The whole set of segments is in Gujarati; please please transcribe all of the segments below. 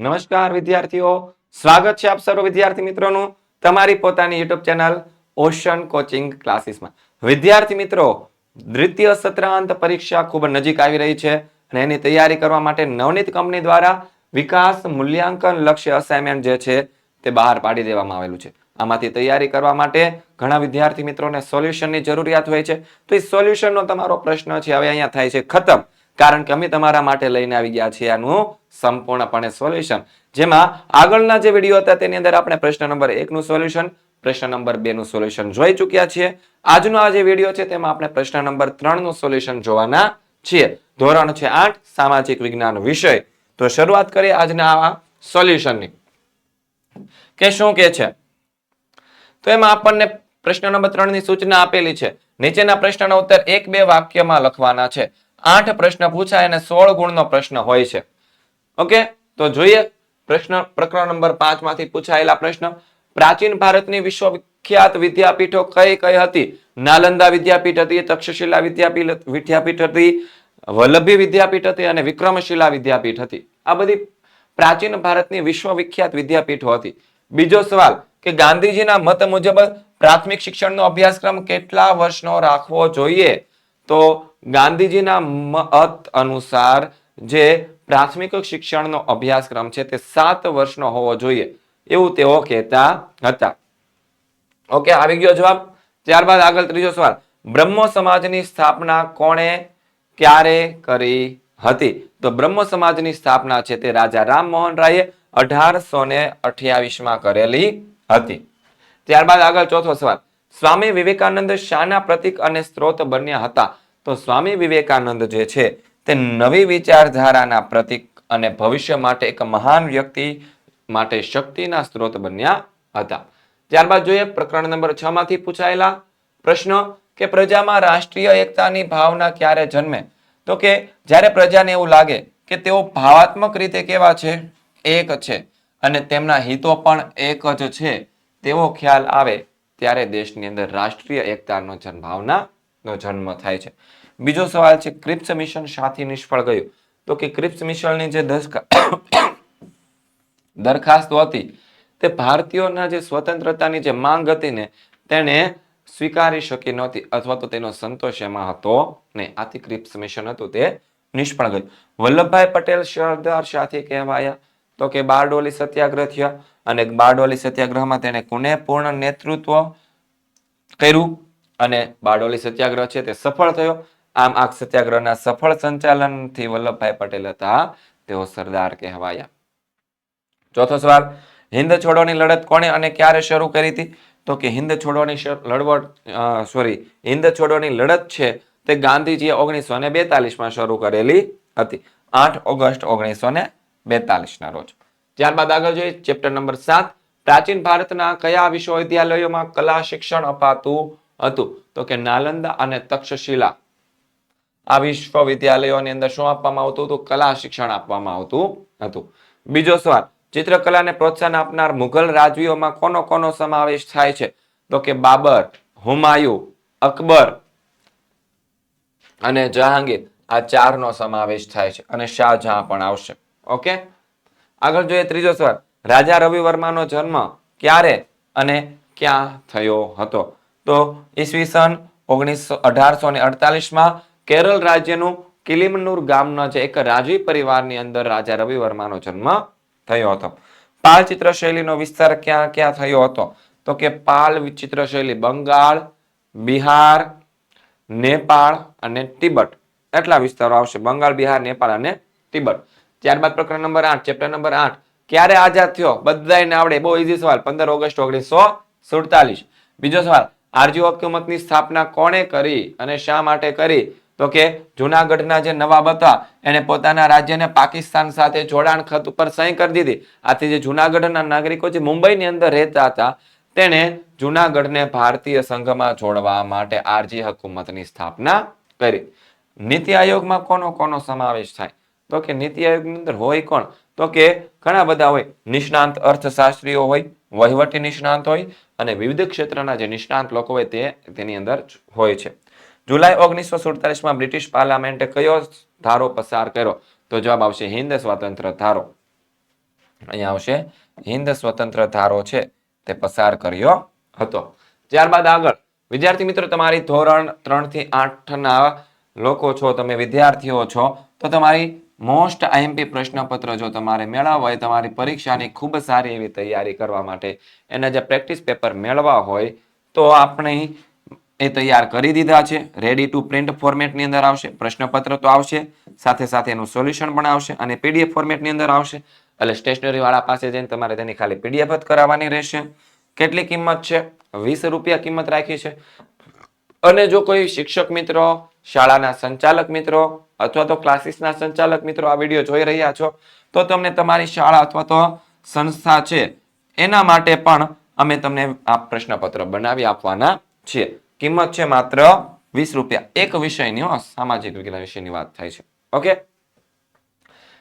નમસ્કાર વિદ્યાર્થીઓ, સ્વાગત છે આપ સર્વ વિદ્યાર્થી મિત્રોનું તમારી પોતાની યુટ્યુબ ચેનલ ઓશન કોચિંગ ક્લાસીસમાં. વિદ્યાર્થી મિત્રો, દ્વિતીય સત્રાંત પરીક્ષા ખૂબ નજીક આવી રહી છે અને એની તૈયારી કરવા માટે નવનીત કંપની દ્વારા વિકાસ મૂલ્યાંકન લક્ષ્ય અસાઇનમેન્ટ જે છે તે બહાર પાડી દેવામાં આવેલું છે. આમાંથી તૈયારી કરવા માટે ઘણા વિદ્યાર્થી મિત્રોને સોલ્યુશનની જરૂરિયાત હોય છે. તો એ સોલ્યુશનનો તમારો પ્રશ્ન છે, હવે અહીંયા થાય છે ખતમ. કારણ કે અમે તમારા માટે લઈને આવી ગયા છીએ આનું સંપૂર્ણપણે સોલ્યુશન. જેમાં આગળના જે વીડિયો હતા તેની અંદર આપણે પ્રશ્ન નંબર એકનું સોલ્યુશન, પ્રશ્ન નંબર બે નું સોલ્યુશન જોઈ ચૂક્યા છીએ. આજનો આ જે વીડિયો છે તેમાં આપણે પ્રશ્ન નંબર ત્રણનું સોલ્યુશન જોવાના છીએ. ધોરણ છે આઠ, સામાજિક વિજ્ઞાન વિષય. તો શરૂઆત કરીએ આજના આ સોલ્યુશનની. કે શું કે છે? તો એમાં આપણને પ્રશ્ન નંબર ત્રણની સૂચના આપેલી છે. નીચેના પ્રશ્નનો ઉત્તર એક બે વાક્યમાં લખવાના છે. આઠ પ્રશ્ન પૂછાય અને સોળ ગુણનો પ્રશ્ન હોય છે. ઓકે? તો જોઈએ પ્રશ્ન, પ્રકરણ નંબર પાંચમાંથી પૂછાયેલા પ્રશ્ન. પ્રાચીન ભારતની વિશ્વવિખ્યાત વિદ્યાપીઠો કઈ કઈ હતી? નાલંદા વિદ્યાપીઠ હતી, તક્ષશિલા વિદ્યાપીઠ વિદ્યાપીઠ હતી, વલ્લભી વિદ્યાપીઠ હતી અને વિક્રમશિલા વિદ્યાપીઠ હતી. આ બધી પ્રાચીન ભારતની વિશ્વવિખ્યાત વિદ્યાપીઠો હતી. બીજો સવાલ કે ગાંધીજીના મત મુજબ પ્રાથમિક શિક્ષણનો અભ્યાસક્રમ કેટલા વર્ષનો રાખવો જોઈએ? તો ગાંધીજીના મત અનુસાર જે પ્રાથમિક શિક્ષણનો અભ્યાસક્રમ છે તે સાત વર્ષનો હોવો જોઈએ એવું તેઓ કહેતા હતા. ઓકે, આવી ગયો જવાબ. ત્યારબાદ આગળ ત્રીજો સવાલ. બ્રહ્મ સમાજની સ્થાપના કોણે ક્યારે કરી હતી? તો બ્રહ્મ સમાજની સ્થાપના છે તે રાજા રામમોહન રાયે અઢારસો ને અઠ્યાવીસમાં કરેલી હતી. ત્યારબાદ આગળ ચોથો સવાલ. સ્વામી વિવેકાનંદ શાના પ્રતીક અને સ્ત્રોત બન્યા હતા. તો સ્વામી વિવેકાનંદ જે છે, તે નવી વિચારધારાના પ્રતિક અને ભવિષ્ય માટે એક મહાન વ્યક્તિ માટે શક્તિના સ્ત્રોત બન્યા હતા. ત્યારબાદ જોઈએ પ્રકરણ નંબર છ માંથી પૂછાયેલા પ્રશ્ન કે પ્રજામાં રાષ્ટ્રીય એકતાની ભાવના ક્યારે જન્મે? તો કે જ્યારે પ્રજાને એવું લાગે કે તેઓ ભાવાત્મક રીતે કેવા છે? એક છે. અને તેમના હિતો પણ એક જ છે. તેવો ખ્યાલ આવે ત્યારે દેશની અંદર રાષ્ટ્રીય એકતાનો જન્મ ભાવનાનો જન્મ થાય છે. બીજો સવાલ છે, ક્રિપ્સ મિશન સાથી નિષ્ફળ ગયું. તો કે ક્રિપ્સ મિશનની જે દરખાસ્ત હતી, તે ભારતીયોના જે સ્વતંત્રતાની જે માંગ હતી ને તેને સ્વીકારી શકી નહોતી અથવા તો તેનો સંતોષ એમાં હતો ને આથી ક્રિપ્સ મિશન હતું તે નિષ્ફળ ગયું. વલ્લભભાઈ પટેલ સરદાર સાથી કહેવાયા. તો કે બારડોલી સત્યાગ્રહ થયા અને બારડોલી સત્યાગ્રહમાં તેને કોને પૂર્ણ નેતૃત્વ કર્યું અને બારડોલી સત્યાગ્રહ છે તે સફળ થયો. આમ આ સત્યાગ્રહના સફળ સંચાલનથી વલ્લભભાઈ પટેલ હતા. તેઓ સરદાર કહેવાયા. ચોથો સવાલ, હિન્દ છોડોની લડત કોણે અને ક્યારે શરૂ કરી હતી? તો કે હિન્દ છોડોની લડવટ સોરી, હિન્દ છોડોની લડત છે તે ગાંધીજીએ ઓગણીસો ને બેતાલીસમાં શરૂ કરેલી હતી. આઠ ઓગસ્ટ ઓગણીસો ને બેતાલીસના રોજ. ત્યારબાદ આગળ જોઈએ, ચેપ્ટર નંબર સાત, પ્રાચીન ભારતના કયા વિશ્વવિદ્યાલયોમાં કલા શિક્ષણ અપાતું હતું? તો કે નાલંદા અને તક્ષશિલા. આ વિશ્વવિદ્યાલયોની અંદર શું આપવામાં આવતું હતું? કલા શિક્ષણ આપવામાં આવતું હતું. બીજો સવાલ, ચિત્રકલાને પ્રોત્સાહન આપનાર મુઘલ રાજવીઓમાં કોનો કોનો સમાવેશ થાય છે? તો કે બાબર, હુમાયુ, અકબર અને જહાંગીર, આ ચારનો સમાવેશ થાય છે અને શાહજહાં પણ આવશે. ઓકે? આગળ જોઈએ ત્રીજો સવાલ, રાજા રવિ વર્માનો જન્મ ક્યારે અને ક્યાં થયો હતો? તો ઈસવીસન ઓગણીસો અઢારસો ને અડતાલીસમાં કેરળ રાજ્યનું કિલિમનુર ગામના જે એક રાજવી પરિવારની અંદર રાજા રવિ વર્માનો જન્મ થયો હતો. પાલ ચિત્રશૈલીનો વિસ્તાર ક્યાં ક્યાં થયો હતો? તો કે પાલ ચિત્રશૈલી બંગાળ, બિહાર, નેપાળ અને તિબટ એટલા વિસ્તારો આવશે, બંગાળ, બિહાર, નેપાળ અને તિબટ ત્યારબાદ પ્રકરણ નંબર આઠ, ચેપ્ટર નંબર આઠ. ક્યારે આઝાદ થયો? બધાને આવડે, બહુ ઈઝી સવાલ. પંદર ઓગસ્ટ ઓગણીસો સુડતાલીસ. બીજો સવાલ આરજી હકુમતની સ્થાપના કોણે કરી અને શા માટે કરી? તો કે જુનાગઢના જે નવાબ હતા, એને પોતાના રાજ્યને પાકિસ્તાન સાથે જોડાણ ખત ઉપર સહી કરી દીધી. આથી જે જુનાગઢના નાગરિકો જે મુંબઈની અંદર રહેતા હતા, તેણે જુનાગઢને ભારતીય સંઘમાં જોડવા માટે આરજી હકુમતની સ્થાપના કરી. નીતિ આયોગમાં કોનો કોનો સમાવેશ થાય? તો કે નીતિ આયોગની અંદર હોય કોણ? તો કે ઘણા બધા હોય. નિષ્ણાંત અર્થશાસ્ત્રીઓ હોય, વહીવટી નિષ્ણાંત હોય અને વિવિધ ક્ષેત્રના જે નિષ્ણાંત લોકો હોય તે તેની અંદર હોય છે. જુલાઈ ઓગણીસો સુડતાલીસમાં બ્રિટિશ પાર્લામેન્ટે કયો ધારો પસાર કર્યો? તો જવાબ આવશે હિન્દ સ્વતંત્ર ધારો. અહીંયા આવશે હિન્દ સ્વતંત્ર ધારો છે, તે પસાર કર્યો હતો. ત્યારબાદ આગળ, વિદ્યાર્થી મિત્રો, તમારી ધોરણ ત્રણથી આઠ ના લોકો છો, તમે વિદ્યાર્થીઓ છો, તો તમારી મોસ્ટ આઈએમપી પ્રશ્નપત્ર જો તમારે મેળવવા હોય, તમારી પરીક્ષાની ખૂબ સારી એવી તૈયારી કરવા માટે એના જે પ્રેક્ટિસ પેપર મેળવવા હોય, તો આપણે એ તૈયાર કરી દીધા છે. રેડી ટુ પ્રિન્ટ ફોર્મેટની અંદર આવશે. પ્રશ્નપત્ર તો આવશે. સાથે સાથે એનું સોલ્યુશન પણ આવશે અને પીડીએફ ફોર્મેટની અંદર આવશે. એટલે સ્ટેશનરી વાળા પાસે જઈને તમારે તેની ખાલી પીડીએફ જ કરાવવાની રહેશે. કેટલી કિંમત છે? વીસ રૂપિયા કિંમત રાખી છે. અને જો કોઈ શિક્ષક મિત્રો, શાળાના સંચાલક મિત્રો અથવા તો ક્લાસીસના સંચાલક મિત્રો આ વીડિયો જોઈ રહ્યા છો, તો તમને તમારી શાળા અથવા તો સંસ્થા છે. એના માટે પણ અમે તમને આ પ્રશ્નપત્ર બનાવી આપવાના છીએ. કિંમત છે માત્ર વીસ રૂપિયા. એક વિષયની સામાજિક વિજ્ઞાન વિષયની વાત થાય છે. ઓકે?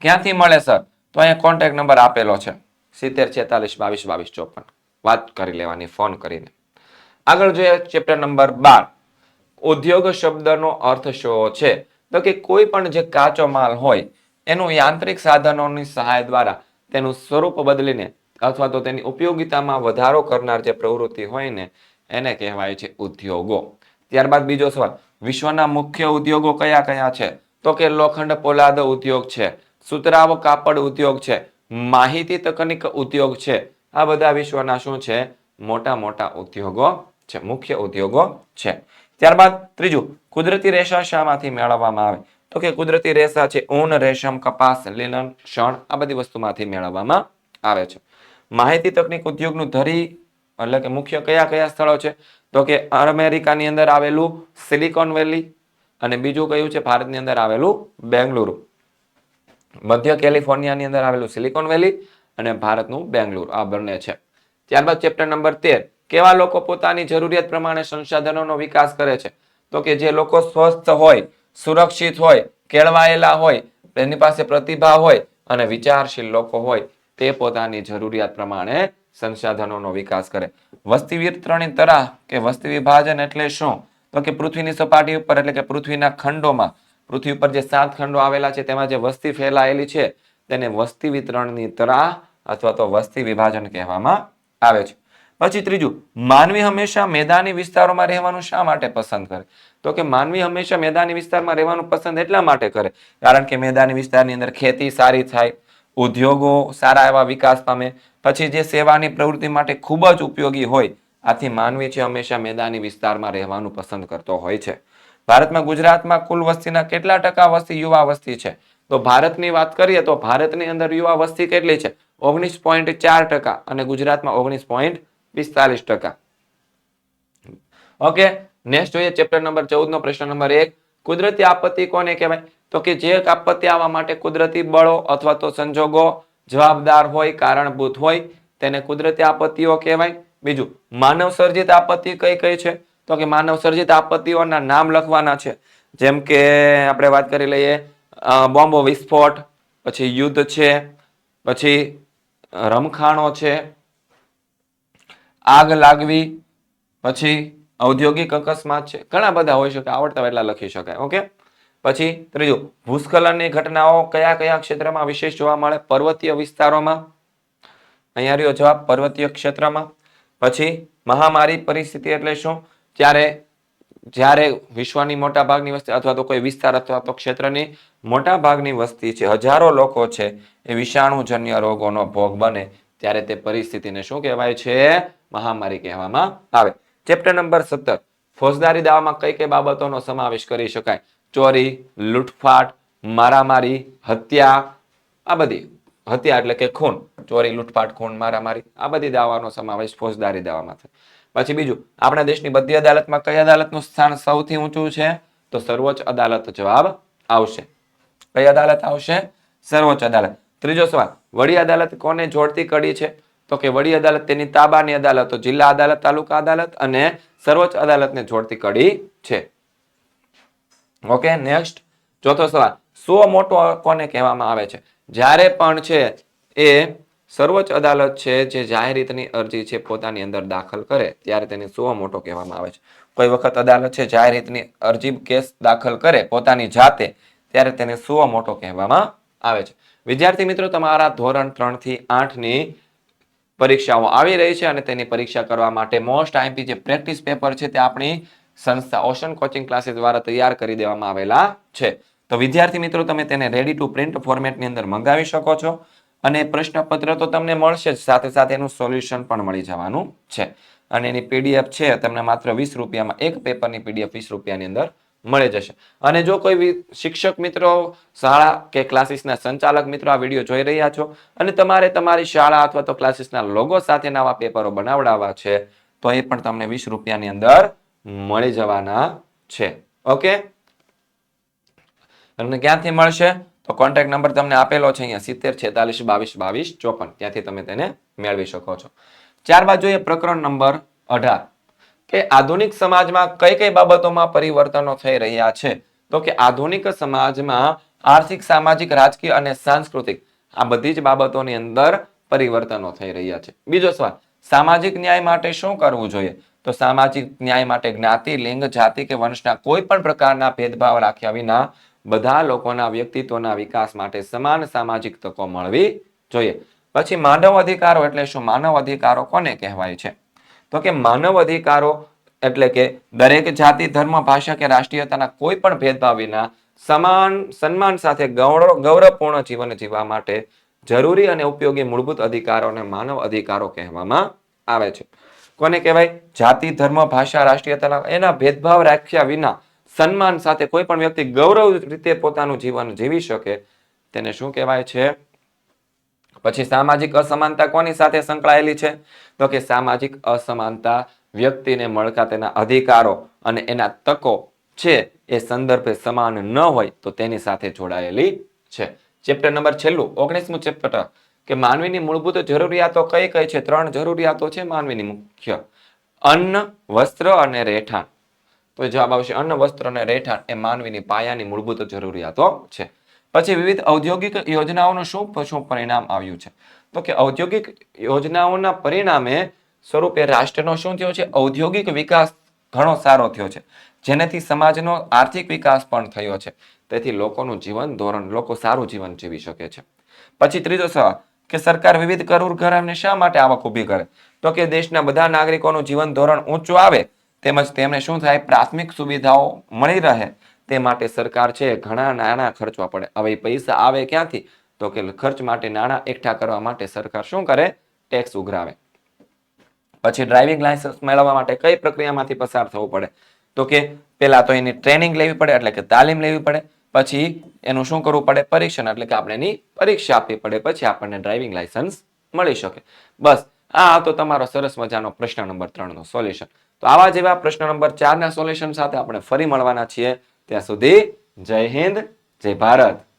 ક્યાંથી મળે, સર? તો અહીંયા કોન્ટેક્ટ નંબર આપેલો છે. સિત્તેર, છેતાલીસ, બાવીસ બાવીસ, ચોપન. વાત કરી લેવાની, ફોન કરીને. આગળ જોઈએ ચેપ્ટર નંબર બાર. ઉદ્યોગ શબ્દનો અર્થ શું છે? તો કે કોઈ પણ જે કાચો માલ હોય, એનું યાંત્રિક સાધનોની સહાય દ્વારા તેનું સ્વરૂપ બદલીને અથવા તો તેની ઉપયોગિતામાં વધારો કરનાર જે પ્રવૃત્તિ હોય ને એને કહેવાય છે ઉદ્યોગો. ત્યારબાદ બીજો સવાલ, વિશ્વના મુખ્ય ઉદ્યોગો કયા કયા છે? તો કે લોખંડ પોલાદ ઉદ્યોગ છે સુતરાવ કાપડ ઉદ્યોગ છે, માહિતી તકનીક ઉદ્યોગ છે. આ બધા વિશ્વના શું છે? મોટા મોટા ઉદ્યોગો છે, મુખ્ય ઉદ્યોગો છે. ત્યારબાદ ત્રીજું, કુદરતી રેશા શામાંથી મેળવવામાં આવે? તો કે કુદરતી રેશા છે, ઊન, રેશમ, કપાસ, લીલન, શણ, આ બધી વસ્તુમાંથી મેળવવામાં આવે છે. માહિતી તકનીક ઉદ્યોગનું ધરી એટલે કે મુખ્ય કયા કયા સ્થળો છે? તો કે અમેરિકાની અંદર આવેલું સિલિકોન વેલી અને બીજું કયું છે? ભારતની અંદર આવેલું બેંગલુરુ. મધ્ય કેલિફોર્નિયાની અંદર આવેલું સિલિકોન વેલી અને ભારતનું બેંગલુરુ. આ બંને છે. ત્યારબાદ ચેપ્ટર નંબર તેર. કેવા લોકો પોતાની જરૂરિયાત પ્રમાણે સંસાધનોનો વિકાસ કરે છે? તો કે જે લોકો સ્વસ્થ હોય, સુરક્ષિત હોય, કેળવાયેલા હોય, એની પાસે પ્રતિભા હોય અને વિચારશીલ લોકો હોય, તે પોતાની જરૂરિયાત પ્રમાણે સંસાધનોનો વિકાસ કરે. વસ્તી વિતરણની તરાહ કે વસ્તી વિભાજન એટલે શું? તો કે પૃથ્વીની સપાટી ઉપર એટલે કે પૃથ્વીના ખંડોમાં, પૃથ્વી ઉપર જે સાત ખંડો આવેલા છે તેમાં જે વસ્તી ફેલાયેલી છે તેને વસ્તી વિતરણની તરાહ અથવા તો વસ્તી વિભાજન કહેવામાં આવે છે. પછી ત્રીજું, માનવી હંમેશા મેદાની વિસ્તારોમાં રહેવાનું શા માટે પસંદ કરે? તો કે માનવી હંમેશા મેદાની વિસ્તારમાં રહેવાનું પસંદ એટલા માટે કરે? કારણ કે મેદાની વિસ્તારની અંદર ખેતી સારી થાય ઉદ્યોગો સારા એવા વિકાસ પામે, પછી જે સેવાની પ્રવૃત્તિ માટે ખૂબ જ ઉપયોગી હોય, આથી માનવી છે હંમેશા મેદાની વિસ્તારમાં રહેવાનું પસંદ કરતો હોય છે. ભારતમાં ગુજરાતમાં કુલ વસ્તીના કેટલા ટકા વસ્તી યુવા વસ્તી છે? તો ભારતની વાત કરીએ તો ભારતની અંદર યુવા વસ્તી કેટલી છે? ઓગણીસ પોઈન્ટ ચાર ટકા અને ગુજરાતમાં ઓગણીસ પોઈન્ટ પિસ્તાલીસ ટકા. ઓકે, નેક્સ્ટ જોઈએ ચેપ્ટર નંબર ચૌદ નો પ્રશ્ન નંબર એક. કુદરતી આપત્તિ કોને કહેવાય? તો કે જે આપત્તિ આવવા માટે કુદરતી બળો અથવા તો સંજોગો જવાબદાર હોય, કારણભૂત હોય, તેને કુદરતી આપત્તિઓ કહેવાય. બીજું, માનવ સર્જિત આપત્તિ કઈ કઈ છે? તો કે માનવ સર્જિત આપત્તિઓના નામ લખવાના છે. જેમ કે આપણે વાત કરી લઈએ બોમ્બો વિસ્ફોટ, પછી યુદ્ધ છે, પછી રમખાણો છે, આગ લાગવી, પછી ઔદ્યોગિક અકસ્માત છે. ઘણા બધા હોઈ શકે, આવડતા એટલા લખી શકાય, ઓકે? પછી ત્રીજું, ભૂસ્ખલનની ઘટનાઓ કયા કયા ક્ષેત્રમાં વિશેષ જોવા મળે? પર્વતીય વિસ્તારોમાં. અહીંયા રહ્યો જવાબ, પર્વતીય ક્ષેત્રમાં. પછી મહામારી પરિસ્થિતિ એટલે શું? ત્યારે જ્યારે વિશ્વની મોટા ભાગની વસ્તી અથવા તો કોઈ વિસ્તાર અથવા તો ક્ષેત્રની મોટા ભાગની વસ્તી છે, હજારો લોકો છે, એ વિષાણુજન્ય રોગોનો ભોગ બને ત્યારે તે પરિસ્થિતિને શું કહેવાય છે? મહામારી કહેવામાં આવે. ચેપ્ટર નંબર સત્તર, ફોજદારી દાવામાં કઈ કઈ બાબતોનો સમાવેશ કરી શકાય? ચોરી, લૂંટફાટ, મારામારી, હત્યા, આ બધી. હત્યા એટલે કે ખૂન. ચોરી, લૂંટફાટ, ખૂન, મારામારી, આ બધી દાવાનો સમાવેશ ફોજદારી દાવામાં થાય. પછી બીજું, આપણા દેશની બધી અદાલતમાં કઈ અદાલતનું સ્થાન સૌથી ઊંચું છે? તો સર્વોચ્ચ અદાલત જવાબ આવશે. કઈ અદાલત આવશે? સર્વોચ્ચ અદાલત. ત્રીજો સવાલ, વડી અદાલત કોને જોડતી કડી છે? તો કે વડી અદાલત તેની તાબાની અદાલતો, જિલ્લા અદાલત, તાલુકા અદાલત અને સર્વોચ્ચ અદાલતને જોડતી કડી છે. ઓકે, નેક્સ્ટ, ચોથો સવાલ. સો મોટો કોને કહેવામાં આવે છે? જ્યારે પણ છે એ સર્વોચ્ચ અદાલત છે જે જાહેર રીતની અરજી છે પોતાની અંદર દાખલ કરે, ત્યારે તેને સો મોટો કહેવામાં આવે છે. કોઈ વખત અદાલત છે જાહેર રીતની અરજી કેસ દાખલ કરે પોતાની જાતે, ત્યારે તેને સો મોટો કહેવામાં આવે છે. વિદ્યાર્થી મિત્રો, તમારા ધોરણ ત્રણથી આઠ પરીક્ષાઓ આવી રહી છે અને તેની પરીક્ષા કરવા માટે મોસ્ટ આઈમ્પી જે પ્રેક્ટિસ પેપર છે તે આપણી સંસ્થા ઓશન કોચિંગ ક્લાસીસ દ્વારા તૈયાર કરી દેવામાં આવેલા છે. તો વિદ્યાર્થી મિત્રો, તમે તેને રેડી ટુ પ્રિન્ટ ફોર્મેટની અંદર મંગાવી શકો છો અને પ્રશ્નપત્ર તો તમને મળશે જ, સાથે સાથે એનું સોલ્યુશન પણ મળી જવાનું છે. અને એની પીડીએફ છે, તમને માત્ર વીસ રૂપિયામાં, એક પેપરની પીડીએફ વીસ રૂપિયાની અંદર મળી જશે. અને જો કોઈ શિક્ષક મિત્રો, શાળા કે ક્લાસીસના સંચાલક મિત્રો આ વીડિયો જોઈ રહ્યા છો અને તમારે તમારી શાળા અથવા તો ક્લાસીસના લોગો સાથે આવા પેપરો બનાવડાવવા છે, તો એ પણ તમને વીસ રૂપિયાની અંદર મળી જવાના છે. ઓકે તમને ક્યાંથી મળશે? તો કોન્ટેક્ટ નંબર તમને આપેલો છે અહીંયા સિત્તેર, છેતાલીસ, બાવીસ બાવીસ, ચોપન. ત્યાંથી તમે તેને મેળવી શકો છો. ત્યારબાદ જોઈએ પ્રકરણ નંબર અઢાર. કે આધુનિક સમાજમાં કઈ કઈ બાબતોમાં પરિવર્તનો થઈ રહ્યા છે? તો કે આધુનિક સમાજમાં આર્થિક, સામાજિક, રાજકીય અને સાંસ્કૃતિક આ બધી જ બાબતોની અંદર પરિવર્તનો થઈ રહ્યા છે. બીજો સવાલ, સામાજિક ન્યાય માટે શું કરવું જોઈએ? તો સામાજિક ન્યાય માટે જ્ઞાતિ, લિંગ, જાતિ કે વંશના કોઈ પણ પ્રકારના ભેદભાવ રાખ્યા વિના બધા લોકોના વ્યક્તિત્વના વિકાસ માટે સમાન સામાજિક તકો મળવી જોઈએ. પછી માનવ અધિકારો એટલે શું? માનવ અધિકારો કોને કહેવાય છે? તો કે માનવ અધિકારો એટલે કે દરેક જાતિ, ધર્મ, ભાષા કે રાષ્ટ્રીયતાના કોઈ પણ ભેદભાવ વિના સમાન સન્માન સાથે ગૌરવ ગૌરવપૂર્ણ જીવન જીવવા માટે જરૂરી અને ઉપયોગી મૂળભૂત અધિકારોને માનવ અધિકારો કહેવામાં આવે છે. કોને કહેવાય? જાતિ, ધર્મ, ભાષા રાષ્ટ્રીયતા એના ભેદભાવ રાખ્યા વિના સન્માન સાથે કોઈ પણ વ્યક્તિ ગૌરવ રીતે પોતાનું જીવન જીવી શકે, તેને શું કહેવાય છે? પછી સામાજિક અસમાનતા કોની સાથે સંકળાયેલી છે? તો કે સામાજિક અસમાનતા વ્યક્તિને મળતા તેના અધિકારો અને એના તકો છે, એ સંદર્ભે સમાન ન હોય તો તેની સાથે જોડાયેલી છે. ચેપ્ટર નંબર છેલ્લું, ઓગણીસમું ચેપ્ટર કે માનવીની મૂળભૂત જરૂરિયાતો કઈ કઈ છે? ત્રણ જરૂરિયાતો છે માનવીની મુખ્ય. અન્ન, વસ્ત્ર અને રહેઠાણ તો જવાબ આવશે અન્ન, વસ્ત્ર અને રહેઠાણ એ માનવીની પાયાની મૂળભૂત જરૂરિયાતો છે. પછી વિવિધ ઔદ્યોગિક યોજનાઓનું શું શું પરિણામ આવ્યું છે? તો કે ઔદ્યોગિક યોજનાઓના પરિણામે સ્વરૂપે રાષ્ટ્રનો શું થયો છે? ઔદ્યોગિક વિકાસ ઘણો સારો થયો છે. જેનાથી સમાજનો આર્થિક વિકાસ પણ થયો છે. તેથી લોકોનું જીવન ધોરણ, લોકો સારું જીવન જીવી શકે છે. પછી ત્રીજો સવાલ કે સરકાર વિવિધ કરોડ ઘરાને શા માટે આવક ઊભી કરે? તો કે દેશના બધા નાગરિકોનું જીવન ધોરણ ઊંચું આવે, તેમજ તેમને શું થાય? પ્રાથમિક સુવિધાઓ મળી રહે. તે માટે સરકાર છે, ઘણા નાણાં ખર્ચવા પડે. હવે પૈસા આવે ક્યાંથી? તો કે ખર્ચ માટે નાણાં એકઠા કરવા માટે સરકાર શું કરે? ટેક્સ ઉઘરાવે. પછી ડ્રાઇવિંગ લાયસન્સ મેળવવા માટે કઈ પ્રક્રિયામાંથી પસાર થવું પડે? તો કે પહેલા તો એની ટ્રેનિંગ લેવી પડે, એટલે કે તાલીમ લેવી પડે. પછી એનું શું કરવું પડે? પરીક્ષણ. એટલે કે આપણે એની પરીક્ષા આપવી પડે. પછી આપણને ડ્રાઇવિંગ લાયસન્સ મળી શકે. બસ. આ તો તમારો સરસ મજાનો પ્રશ્ન નંબર ત્રણનો સોલ્યુશન તો આવા જેવા પ્રશ્ન નંબર ચારના સોલ્યુશન સાથે આપણે ફરી મળવાના છીએ. ત્યાં સુધી જય હિન્દ, જય ભારત.